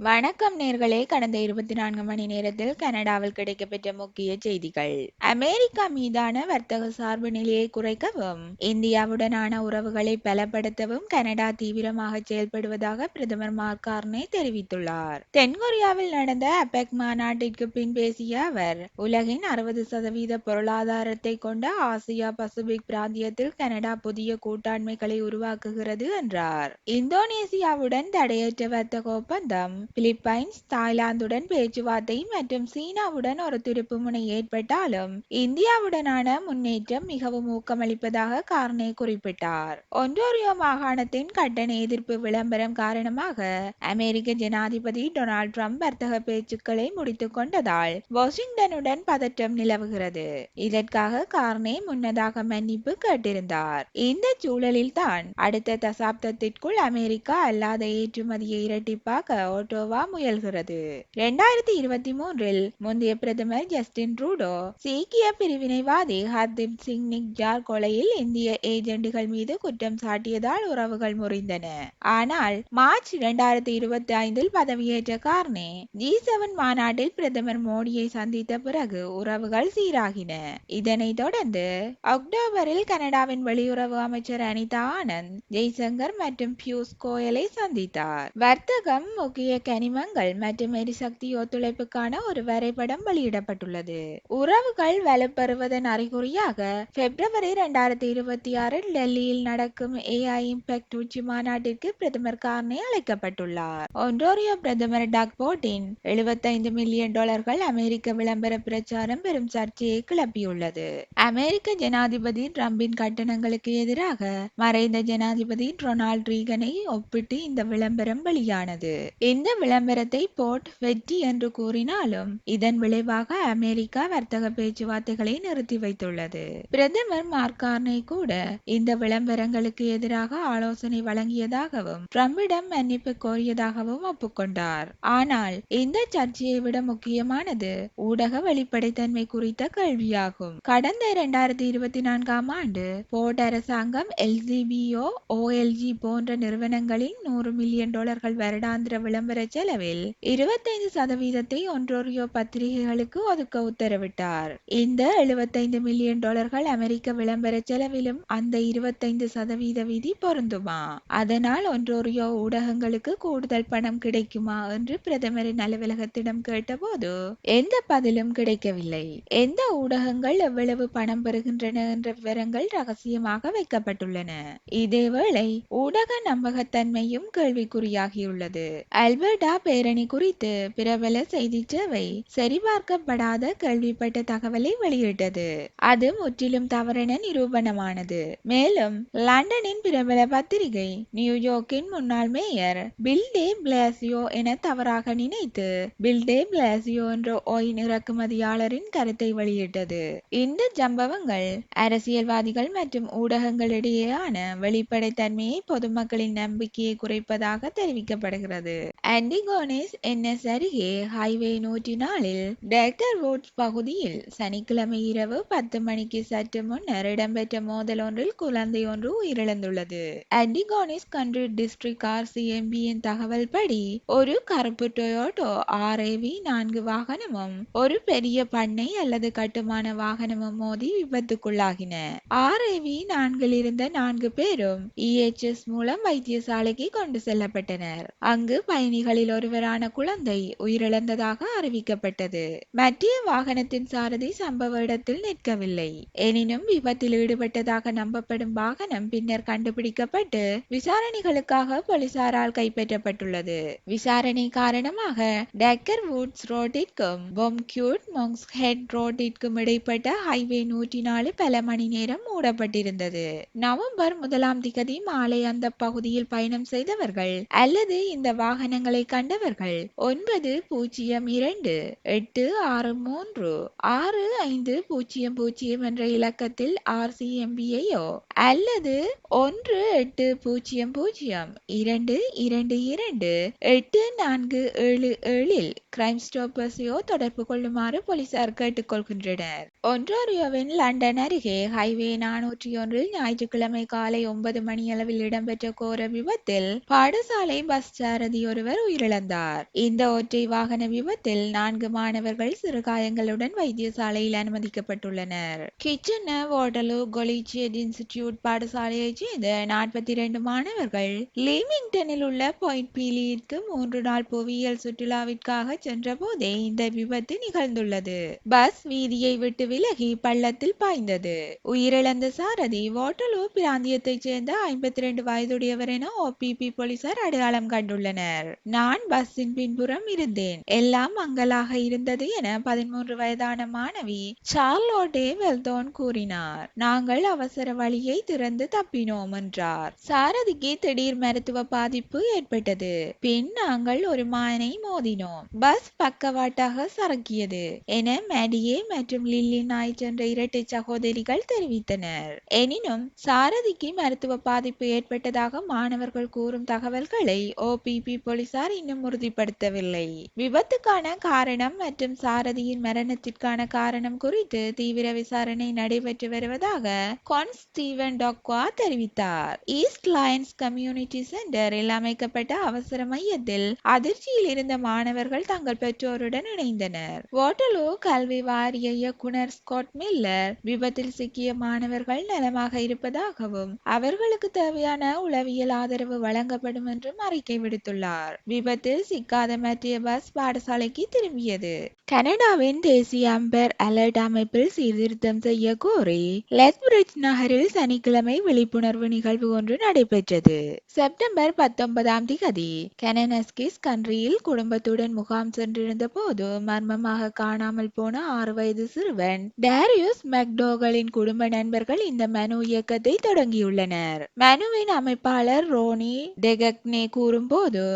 வணக்கம் நேர்களே. கடந்த இருபத்தி நான்கு மணி நேரத்தில் கனடாவில் கிடைக்கப்பெற்ற முக்கிய செய்திகள். அமெரிக்கா மீதான வர்த்தக சார்பு நிலையை குறைக்கவும் இந்தியாவுடனான உறவுகளை பலப்படுத்தவும் கனடா தீவிரமாக செயல்படுவதாக பிரதமர் மார்கார்னே தெரிவித்துள்ளார். தென்கொரியாவில் நடந்த அபெக் மாநாட்டிற்கு பின் பேசிய அவர் உலகின் அறுபது சதவீத பொருளாதாரத்தை கொண்ட ஆசியா பசிபிக் பிராந்தியத்தில் கனடா புதிய கூட்டாண்மைகளை உருவாக்குகிறது என்றார். இந்தோனேசியாவுடன் தடையற்ற வர்த்தக ஒப்பந்தம் பிலிப்பைன்ஸ் தாய்லாந்துடன் பேச்சுவார்த்தை மற்றும் சீனாவுடன் ஒரு திருப்புமுனை ஏற்பட்டாலும் இந்தியாவுடனான முன்னேற்றம் மிகவும் ஊக்கமளிப்பதாக கார்னே குறிப்பிட்டார். ஒன்டோரியோ மாகாணத்தின் கட்டண எதிர்ப்பு விளம்பரம் காரணமாக அமெரிக்க ஜனாதிபதி டொனால்ட் ட்ரம்ப் வர்த்தக பேச்சுக்களை முடித்துக் கொண்டதால் வாஷிங்டனுடன் பதற்றம் நிலவுகிறது. இதற்காக கார்னே முன்னதாக மன்னிப்பு கேட்டிருந்தார். இந்த சூழலில் தான் அடுத்த தசாப்தத்திற்குள் அமெரிக்கா அல்லாத ஏற்றுமதியை இரட்டிப்பாக ஆட்டோ ட்ரூடோவா முயல்கிறது. இரண்டாயிரத்தி இருபத்தி மூன்றில் முந்தைய பிரதமர் ஜஸ்டின் ட்ரூடோ சீக்கிய பிரிவினைவாதி ஹர்தீப் சிங் நிக்ஜார் கொலையில் இந்திய ஏஜெண்டுகள் மீது குற்றம் சாட்டியதால் உறவுகள் முறிந்தன. ஆனால் மார்ச் இரண்டாயிரத்தி இருபத்தி ஐந்தில் பதவியேற்ற கார்னே ஜி செவன் மாநாட்டில் பிரதமர் மோடியை சந்தித்த பிறகு உறவுகள் சீராகின. இதனைத் தொடர்ந்து அக்டோபரில் கனடாவின் வெளியுறவு அமைச்சர் அனிதா ஆனந்த் ஜெய்சங்கர் மற்றும் பியூஷ் கோயலை சந்தித்தார். வர்த்தகம் முக்கிய கனிமங்கள் மற்றும் எரிசக்தி ஒத்துழைப்புக்கான ஒரு வரைபடம் வெளியிடப்பட்டுள்ளது. உறவுகள் வலுப்பெறுவதன் அறிகுறியாக பிப்ரவரி இரண்டாயிரத்தி இருபத்தி ஆறில் டெல்லியில் நடக்கும் ஏஐ இம்பாக்ட் உச்சி மாநாட்டிற்கு பிரதமர் கார்னே அழைக்கப்பட்டுள்ளார். ஒன்டோரியோ பிரதமர் டாக் போட்டின் எழுபத்தைந்து மில்லியன் டாலர்கள் அமெரிக்க விளம்பர பிரச்சாரம் பெரும் சர்ச்சையை கிளப்பியுள்ளது. அமெரிக்க ஜனாதிபதி டிரம்பின் கட்டணங்களுக்கு எதிராக மறைந்த ஜனாதிபதி ரொனால்ட் ரீகனை ஒப்பிட்டு இந்த விளம்பரம் வெளியானது. இந்த விளம்பரத்தை போர்ட் வெற்றி என்று கூறினாலும் இதன் விளைவாக அமெரிக்கா வர்த்தக பேச்சுவார்த்தைகளை நிறுத்தி வைத்துள்ளது. பிரதமர் மார்கார்னே கூட இந்த விளம்பரங்களுக்கு எதிராக ஆலோசனை வழங்கியதாகவும் ட்ரம்பிடம் மன்னிப்பு கோரியதாகவும் ஒப்புக்கொண்டார். ஆனால் இந்த சர்ச்சையை விட முக்கியமானது ஊடக வெளிப்படைத்தன்மை குறித்த கேள்வியாகும். கடந்த இரண்டாயிரத்தி இருபத்தி நான்காம் ஆண்டு போர்ட் அரசாங்கம் எல்சிபிஓ ஓஎல்ஜி போன்ற நிறுவனங்களின் நூறு மில்லியன் டாலர்கள் வருடாந்திர விளம்பர செலவில் இருபத்தைந்து சதவீதத்தை ஒன்றோரியோ பத்திரிகைகளுக்கு ஒதுக்க உத்தரவிட்டார். இந்த எழுபத்தைந்து மில்லியன் டாலர்கள் அமெரிக்க விளம்பர செலவிலும் அந்த இருபத்தைந்து சதவீத விதி பொருந்துமா? அதனால் ஒன்றோரியோ ஊடகங்களுக்கு கூடுதல் பணம் கிடைக்குமா? என்று பிரதமரின் அலுவலகத்திடம் கேட்டபோது எந்த பதிலும் கிடைக்கவில்லை. எந்த ஊடகங்கள் எவ்வளவு பணம் பெறுகின்றன என்ற விவரங்கள் ரகசியமாக வைக்கப்பட்டுள்ளன. இதேவேளை ஊடக நம்பகத்தன்மையும் கேள்விக்குறியாகியுள்ளது. அல்பர்ட் பேரணி குறித்து பிரபல செய்தி சேவை சரிபார்க்கப்படாத கேள்விப்பட்ட தகவலை வெளியிட்டது. அது முற்றிலும் தவறென நிரூபணமானது. மேலும் லண்டனின் பிரபல பத்திரிகை நியூயார்க்கின் முன்னாள் மேயர் பில்டே பிளாசியோ என தவறாக நினைத்து பில்டே பிளாசியோ என்ற ஓயின் இறக்குமதியாளரின் கருத்தை வெளியிட்டது. இந்த சம்பவங்கள் அரசியல்வாதிகள் மற்றும் ஊடகங்களிடையேயான வெளிப்படைத்தன்மையை பொதுமக்களின் நம்பிக்கையை குறைப்பதாக தெரிவிக்கப்படுகிறது. ஆன்டிகோனிஸ் என்எஸ் அருகே ஹைவே நூற்றி நாலில் டேக்கர் ரோட் பகுதியில் சனிக்கிழமை இரவு பத்து மணிக்கு சற்று முன்னர் இடம்பெற்ற மோதல் ஒன்றில் குழந்தை ஒன்று உயிரிழந்துள்ளது. ஆன்டிகோனிஸ் கண்ட்ரி டிஸ்ட்ரிக்ட் ஆர்சிஎம்பியின் தகவல் படி ஒரு கருப்பு டொயோட்டோ ஆர்ஏவி நான்கு வாகனமும் ஒரு பெரிய பண்ணை அல்லது கட்டுமான வாகனமும் மோதி விபத்துக்குள்ளாகின. ஆர்ஏவி நான்கில் இருந்த நான்கு பேரும் இஎச்எஸ் மூலம் வைத்தியசாலைக்கு கொண்டு செல்லப்பட்டனர். அங்கு பயணிகள் பயணிகளில் ஒருவரான குழந்தை உயிரிழந்ததாக அறிவிக்கப்பட்டது. மத்திய வாகனத்தின் சாரதி சம்பவ இடத்தில் நிற்கவில்லை. எனினும் விபத்தில் ஈடுபட்டதாக நம்பப்படும் வாகனம் பின்னர் கண்டுபிடிக்கப்பட்டு விசாரணைகளுக்காக போலீசாரால் கைப்பற்றப்பட்டுள்ளது. விசாரணை காரணமாக டேக்கர் வூட்ஸ் ரோட்டிற்கும் பொம்கியூட் மொங்ஸ் ஹெட் ரோட்டிற்கும் இடைப்பட்ட ஹைவே நூற்றி நாலு பல மணி நேரம் மூடப்பட்டிருந்தது. நவம்பர் முதலாம் திகதி மாலை அந்த பகுதியில் பயணம் செய்தவர்கள் அல்லது இந்த வாகனங்களை எண்களை கண்டவர்கள் ஒன்பது பூஜ்ஜியம் இரண்டு எட்டு ஆறு மூன்று ஆறு ஐந்து பூஜ்ஜியம் பூஜ்ஜியம் என்ற இலக்கத்தில் ஆர்சிஎம்பியையோ அல்லது ஒன்று எட்டு பூஜ்ஜியம் பூஜ்ஜியம் இரண்டு இரண்டு இரண்டு எட்டு நான்கு ஏழு ஏழில் கிரைம் ஸ்டாப்பர்ஸையோ தொடர்பு கொள்ளுமாறு போலீசார் கேட்டுக்கொள்கின்றனர். ஒன்றாரியோவின் லண்டன் அருகே ஹைவே நானூற்றி ஒன்றில் ஞாயிற்றுக்கிழமை காலை ஒன்பது மணியளவில் இடம்பெற்ற கோர விபத்தில் பாடசாலை பஸ் சாரதி ஒருவர் உயிரிழந்தார். இந்த ஒற்றை வாகன விபத்தில் நான்கு மாணவர்கள் சிறுகாயங்களுடன் வைத்தியசாலையில் அனுமதிக்கப்பட்டுள்ளனர். கிச்சன வாட்டலு கொலிச்சியட் இன்ஸ்டிடியூட் பாடசாலையைச் சேர்ந்த நாற்பத்தி இரண்டு மாணவர்கள் லீமிங்டனில் உள்ள பாயிண்ட் பீலியிற்கு மூன்று நாள் புவியியல் சுற்றுலாவிற்காக சென்றபோதே இந்த விபத்து நிகழ்ந்துள்ளது. பஸ் வீதியை விட்டு விலகி பள்ளத்தில் பாய்ந்தது. உயிரிழந்த சாரதி வாட்டலூ பிராந்தியத்தைச் சேர்ந்த ஐம்பத்தி இரண்டு வயதுடையவர் என ஓபிபி போலீசார் அடையாளம் கண்டுள்ளனர். நான் பஸ்ஸின் பின்புறம் இருந்தேன். எல்லாம் மங்கலாக இருந்தது என பதிமூன்று வயதான மாணவி சார்லோட்டே வெல்தோன் கூறினார். நாங்கள் அவசர வழியை திறந்து தப்பினோம் என்றார். சாரதிக்கு திடீர் மருத்துவ பாதிப்பு ஏற்பட்டது. பின் நாங்கள் ஒரு மானை மோதினோம். பஸ் பக்கவாட்டாக சறுக்கியது என மேடியே மற்றும் லில்லி நாய் சென்ற இரட்டை சகோதரிகள் தெரிவித்தனர். எனினும் சாரதிக்கு மருத்துவ பாதிப்பு ஏற்பட்டதாக மாணவர்கள் கூறும் தகவல்களை ஓபிபி போலீசார் போலீசார் இன்னும் உறுதிப்படுத்தவில்லை? விபத்துக்கான காரணம் மற்றும் சாரதியின் மரணத்திற்கான காரணம் குறித்து தீவிர விசாரணை நடைபெற்று வருவதாக கான் ஸ்டீவன் டாக்வா தெரிவித்தார். ஈஸ்ட் லயன்ஸ் கம்யூனிட்டி சென்டரில் அமைக்கப்பட்ட அவசர மையத்தில் அதிர்ச்சியில் இருந்த மாணவர்கள் தங்கள் பெற்றோருடன் இணைந்தனர். வாட்டலோ கல்வி வாரிய இயக்குனர் ஸ்காட் மில்லர் விபத்தில் சிக்கிய மாணவர்கள் நலமாக இருப்பதாகவும் அவர்களுக்கு தேவையான உளவியல் ஆதரவு வழங்கப்படும் என்றும் அறிக்கை விடுத்துள்ளார். விபத்தில் சிக்காத மத்திய பஸ் பாடசாலைக்கு திரும்பியது. கனடாவின் தேசிய அம்பர் அலர்ட் அமைப்பில் சீர்திருத்தம் செய்ய கோரி லெத்பிரிட்ஜ் நகரில் சனிக்கிழமை விழிப்புணர்வு நிகழ்வு ஒன்று நடைபெற்றது. செப்டம்பர் பத்தொன்பதாம் திகதி கெனனஸ்கிஸ் கன்றியில் குடும்பத்துடன் முகாம் சென்றிருந்த போது மர்மமாக காணாமல் போன ஆறு வயது சிறுவன் டேரியுஸ் மெக்டோகலின் குடும்ப நண்பர்கள் இந்த மனு இயக்கத்தை தொடங்கியுள்ளனர். மனுவின் அமைப்பாளர் ரோனி டெகக்னே கூறும்போது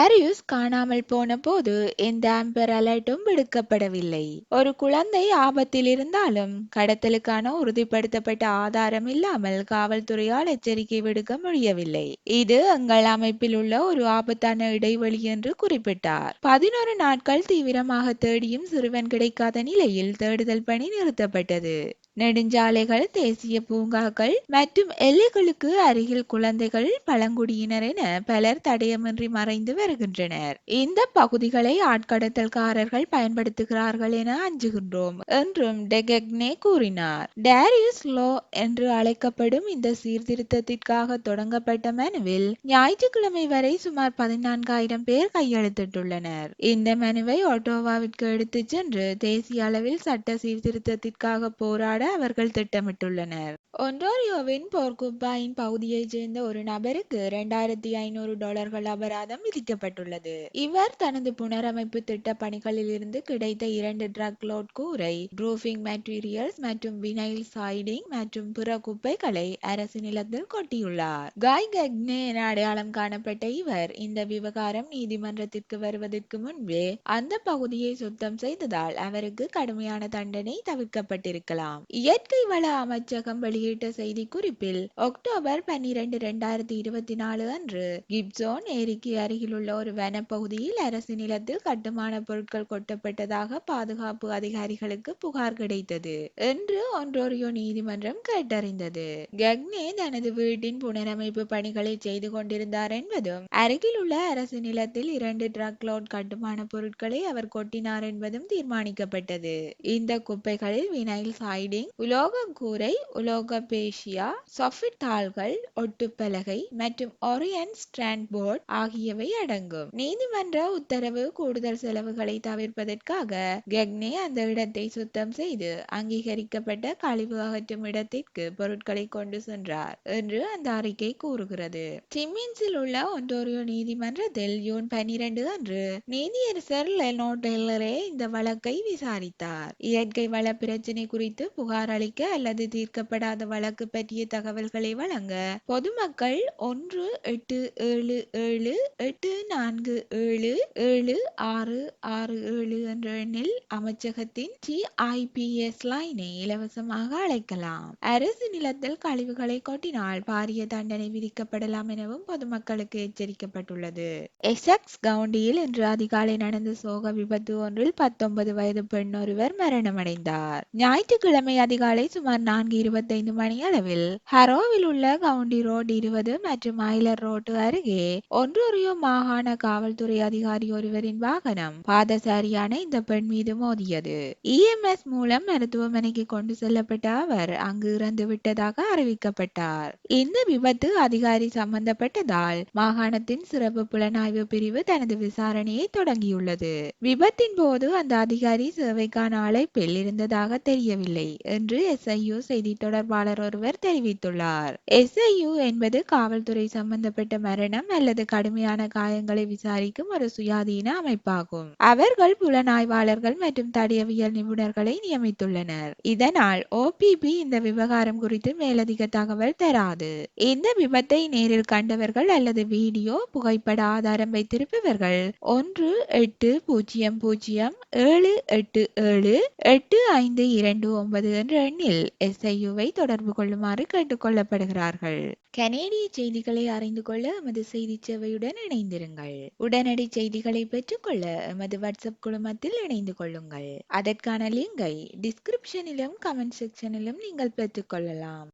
டேரியுஸ் காணாமல் போன போது எந்த ஆம்பர் அலர்ட்டும் விடுக்கப்படவில்லை. ஒரு குழந்தை ஆபத்தில் இருந்தாலும் கடத்தலுக்கான உறுதிப்படுத்தப்பட்ட ஆதாரம் இல்லாமல் காவல்துறையால் எச்சரிக்கை விடுக்க முடியவில்லை. இது எங்கள் அமைப்பில் உள்ள ஒரு ஆபத்தான இடைவெளி என்று குறிப்பிட்டார். பதினோரு நாட்கள் தீவிரமாக தேடியும் சிறுவன் கிடைக்காத நிலையில் தேடுதல் பணி நிறுத்தப்பட்டது. நெடுஞ்சாலைகள் தேசிய பூங்காக்கள் மற்றும் எல்லைகளுக்கு அருகில் குழந்தைகள் பழங்குடியினர் என பலர் தடயமின்றி மறைந்து வருகின்றனர். இந்த பகுதிகளை ஆட்கடத்தல்காரர்கள் பயன்படுத்துகிறார்கள் என அஞ்சுகின்றோம் என்றும் டெகக்னே கூறினார். டேரியுஸ் லோ என்று அழைக்கப்படும் இந்த சீர்திருத்தத்திற்காக தொடங்கப்பட்ட மனுவில் ஞாயிற்றுக்கிழமை வரை சுமார் பதினான்காயிரம் பேர் கையெழுத்திட்டுள்ளனர். இந்த மனுவை ஒட்டோவாவிற்கு எடுத்துச் சென்று தேசிய அளவில் சட்ட சீர்திருத்தத்திற்காக போராட அவர்கள் திட்டமிட்டுள்ளனர். ஒன்டாரியோவின் போர்குப்பாயின் பகுதியைச் சேர்ந்த ஒரு நபருக்கு இரண்டாயிரத்தி ஐநூறு டாலர்கள் அபராதம் விதிக்கப்பட்டுள்ளது. இவர் தனது புனரமைப்பு திட்ட பணிகளில் இருந்து கிடைத்த இரண்டு ட்ரக் லோட் கூரை ப்ரூஃபிங் மெட்டீரியல்ஸ் மற்றும் வினைல் சைடிங் மற்றும் பிற குப்பைகளை அரசு நிலத்தில் கொட்டியுள்ளார். காய் கக்னே என அடையாளம் காணப்பட்ட இவர் இந்த விவகாரம் நீதிமன்றத்திற்கு வருவதற்கு முன்பே அந்த பகுதியை சுத்தம் செய்ததால் அவருக்கு கடுமையான தண்டனை தவிர்க்கப்பட்டிருக்கலாம். இயற்கை வள அமைச்சகம் வெளியிட்ட செய்தி குறிப்பில் அக்டோபர் பன்னிரண்டு இரண்டாயிரத்தி இருபத்தி நாலு அன்று கிப்சோன் ஏரிக்கு அருகிலுள்ள ஒரு வனப்பகுதியில் அரசு நிலத்தில் கட்டுமான பொருட்கள் கொட்டப்பட்டதாக பாதுகாப்பு அதிகாரிகளுக்கு புகார் கிடைத்தது என்று ஒன்றோரியோ நீதிமன்றம் கேட்டறிந்தது. கக்னே தனது வீட்டின் புனரமைப்பு பணிகளை செய்து கொண்டிருந்தார் என்பதும் அருகிலுள்ள அரசு நிலத்தில் இரண்டு ட்ரக் லோட் கட்டுமான பொருட்களை அவர் கொட்டினார் என்பதும் தீர்மானிக்கப்பட்டது. இந்த குப்பைகளில் வினைல் சைடிங் உலோக கூரை உலோக பேஷியா சொஃபிட் ஒட்டுப்பலகை மற்றும் ஒரியன் ஸ்ட்ராண்ட் போர்ட் ஆகியவை அடங்கும். நீதிமன்ற உத்தரவு கூடுதல் செலவுகளை தவிர்ப்பதற்காக கெக்னே அந்த இடத்தை சுத்தம் செய்து அங்கீகரிக்கப்பட்ட கழிவு அகற்றும் இடத்திற்கு பொருட்களை கொண்டு சென்றார் என்று அந்த அறிக்கை கூறுகிறது. டிம்மின்ஸில் உள்ள ஒன்டோரியோ நீதிமன்றத்தில் ஜூன் பனிரெண்டு அன்று நீதியரசர் லெனோ டெய்லரே இந்த வழக்கை விசாரித்தார். இயற்கை வள பிரச்சினை குறித்து புகார் அளிக்க அல்லது தீர்க்கப்படாத வழக்கு பற்றிய தகவல்களை வழங்க பொதுமக்கள் ஒன்று எட்டு ஏழு ஏழு எட்டு நான்கு ஏழு ஏழு ஆறு ஆறு ஏழு என்ற எண்ணில் அமைச்சகத்தின் டிஐபிஎஸ் லைனை இலவசமாக அழைக்கலாம். அரசு நிலத்தில் கழிவுகளை கொட்டினால் பாரிய தண்டனை விதிக்கப்படலாம் எனவும் பொதுமக்களுக்கு எச்சரிக்கப்பட்டுள்ளது. எசக்ஸ் கவுண்டியில் இன்று அதிகாலை நடந்த சோக விபத்து ஒன்றில் பத்தொன்பது வயது பெண் ஒருவர் மரணமடைந்தார். ஞாயிற்றுக்கிழமை அதிகாலை சுமார் நான்கு இருபத்தைந்து மணி அளவில் ஹரோவில் உள்ள கவுண்டி ரோடு இருபது மற்றும் ஐலர் ரோடு அருகே ஒன்றாரியோ மாகாண காவல்துறை அதிகாரி ஒருவரின் வாகனம் பாதசாரியான இந்த பெண் மீது மோதியது. இஎம்எஸ் மூலம் மருத்துவமனைக்கு கொண்டு செல்லப்பட்ட அவர் அங்கு இறந்து விட்டதாக அறிவிக்கப்பட்டார். இந்த விபத்து அதிகாரி சம்பந்தப்பட்டதால் மாகாணத்தின் சிறப்பு புலனாய்வு பிரிவு தனது விசாரணையை தொடங்கியுள்ளது. விபத்தின் போது அந்த அதிகாரி சேவைக்கான அழைப்பில் இருந்ததாக தெரியவில்லை. என்று எஸ்ஐயு செய்தி தொடர்பாளர் ஒருவர் தெரிவித்துள்ளார். எஸ்ஐயு என்பது காவல்துறை சம்பந்தப்பட்ட மரணம் அல்லது கடுமையான காயங்களை விசாரிக்கும் ஒரு சுயாதீன அமைப்பாகும். அவர்கள் புலனாய்வாளர்கள் மற்றும் தடயவியல் நிபுணர்களை நியமித்துள்ளனர். இதனால் ஓபிபி இந்த விவகாரம் குறித்து மேலதிக தகவல் தராது. இந்த விபத்தை நேரில் கண்டவர்கள் அல்லது வீடியோ புகைப்பட ஆதாரம் வைத்திருப்பவர்கள் ஒன்று எட்டு பூஜ்ஜியம் பூஜ்ஜியம் ஏழு எட்டு ஏழு எட்டு ஐந்து இரண்டு ஒன்பது என்ற எண்ணில் எஸ்ஐயுவை தொடர்பு கொள்ளுமாறு கேட்டுக்கொள்ளப்படுகிறார்கள் கனேடிய செய்திகளை அறிந்து கொள்ள எமது செய்தி சேவையுடன் இணைந்திருங்கள். உடனடி செய்திகளை பெற்றுக்கொள்ள எமது வாட்ஸ்அப் குழுமத்தில் இணைந்து கொள்ளுங்கள். அதற்கான லிங்கை டிஸ்கிரிப்ஷனிலும் கமெண்ட் செக்ஷனிலும் நீங்கள் பெற்றுக்கொள்ளலாம்